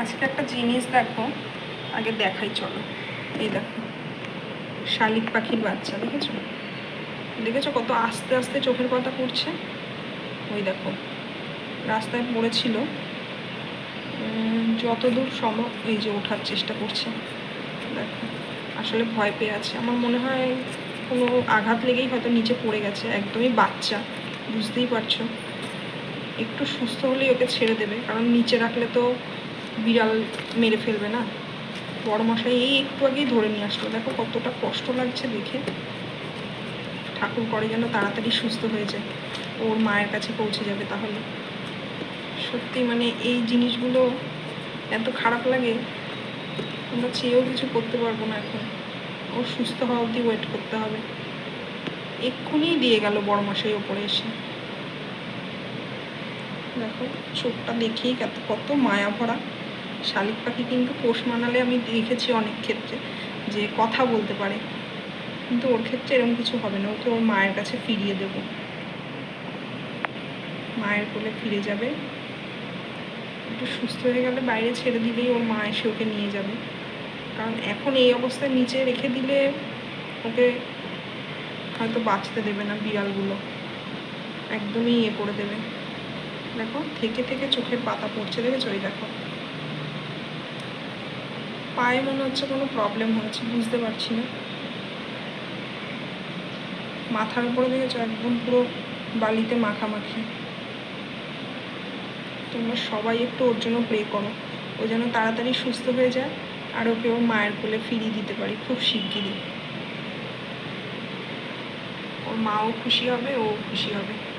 আজকে একটা জিনিস দেখো, আগে দেখাই, চলো। এই দেখো, শালিক পাখির বাচ্চা, দেখেছ? দেখেছ কত আস্তে আস্তে চোখের পাতা পড়ছে? ওই দেখো, রাস্তায় পড়েছিল। যতদূর সম্ভব এই যে ওঠার চেষ্টা করছে। দেখো, আসলে ভয় পেয়ে আছে। আমার মনে হয় কোনো আঘাত লেগেই হয়তো নিচে পড়ে গেছে, একদমই বাচ্চা, বুঝতেই পারছ। একটু সুস্থ হলেই ওকে ছেড়ে দেবে, কারণ নিচে রাখলে তো বিড়াল মেরে ফেলবে না? বড় মশাই এই একটু আগেই ধরে নিয়ে আসলো। দেখো কতটা কষ্ট লাগছে দেখে। ঠাকুর করে যেন তাড়াতাড়ি সুস্থ হয়ে যায়। ওর মায়ের কাছে পৌঁছে যাবে তাহলে। সত্যি মানে এই জিনিসগুলো এত খারাপ লাগে, আমরা চেয়েও কিছু করতে পারব না এখন। ও সুস্থ হওয়া অবধি ওয়েট করতে হবে। এক্ষুনি দিয়ে গেল বড় মশাই ওপরে এসে। দেখো চোখটা দেখেই কত মায়া ভরা শালিক পাখি কিন্তু পোষ মানালে আমি দেখেছি অনেক ক্ষেত্রে যে কথা বলতে পারে। কিন্তু ওর ক্ষেত্রে এরকম কিছু হবে না। ওকে ওর মায়ের কাছে ফিরিয়ে দেব। মায়ের কোলে ফিরে যাবে। একটু সুস্থ হয়ে গেলে বাইরে ছেড়ে দিলেই ওর মা এসে ওকে নিয়ে যাবে। কারণ এখন এই অবস্থায় নিচে রেখে দিলে ওকে হয়তো বাঁচতে দেবে না বিড়ালগুলো। একদমই ইয়ে করে দেবে। দেখো, থেকে থেকে চোখের পাতা পড়ছে দেখেছ? ওই দেখো। পায়ে মনে হচ্ছে কোনো প্রবলেম হয়েছে, বুঝতে পারছি না। মাথার উপরে দেখেছ একদম পুরো বালিতে মাখামাখি। তোমরা সবাই একটু ওর জন্য প্রে করো। ও যেন তাড়াতাড়ি সুস্থ হয়ে যায় আর ওকে ওর মায়ের কোলে ফিরিয়ে দিতে পারি খুব শিগগিরই। ওর মাও খুশি হবে, ও খুশি হবে।